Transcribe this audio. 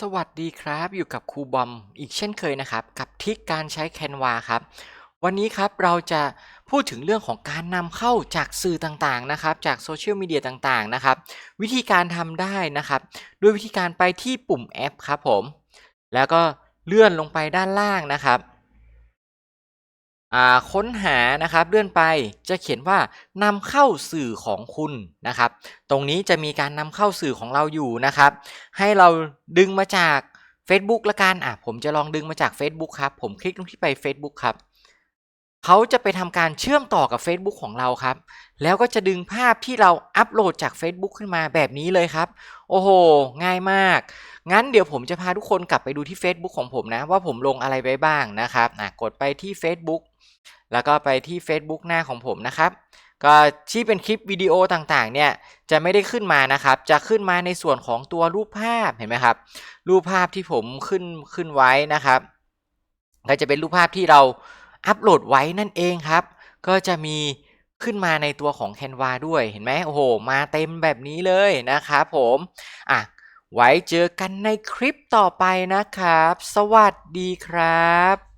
สวัสดีครับ อยู่กับครูบอมอีกเช่นเคยนะครับ กับทิกการใช้แคนวาครับ วันนี้ครับเราจะพูดถึงเรื่องของการนำเข้าจากสื่อต่างๆนะครับ จากโซเชียลมีเดียต่างๆนะครับ วิธีการทำได้นะครับด้วยวิธีการไปที่ปุ่มแอปครับผม แล้วก็เลื่อนลงไปด้านล่างนะครับ ค้นหานะครับเลื่อนไปจะเขียนว่านำเข้าสื่อของคุณนะครับ ตรงนี้จะมีการนำเข้าสื่อของเราอยู่นะครับ ให้เราดึงมาจาก Facebook ละกันอะผมจะลองดึงมาจาก Facebook ครับ ผมคลิกตรงที่ไป Facebook ครับเขาจะไปทำการเชื่อมต่อกับ Facebook ของเราครับ แล้วก็จะดึงภาพที่เราอัปโหลดจาก Facebook ขึ้นมาแบบนี้เลยครับ โอ้โห ง่ายมาก งั้นเดี๋ยวผมจะพาทุกคนกลับไปดูที่ Facebook ของผมนะ ว่าผมลงอะไรไว้บ้างนะครับอะกดไปที่ Facebook แล้วก็ไปที่ Facebook หน้าของผมนะครับก็ที่เป็นคลิปวิดีโอต่างๆเนี่ยจะไม่ได้ขึ้นมานะครับ จะขึ้นมาในส่วนของตัวรูปภาพเห็นไหมครับ รูปภาพที่ผมขึ้นขึ้นไว้นะครับ ก็จะเป็นรูปภาพที่เราอัปโหลดไว้นั่นเองครับ ก็จะมีขึ้นมาในตัวของ Canva ด้วยเห็นไหมโอ้โห มาเต็มแบบนี้เลยนะครับผมอะไว้เจอกันในคลิปต่อไปนะครับ สวัสดีครับ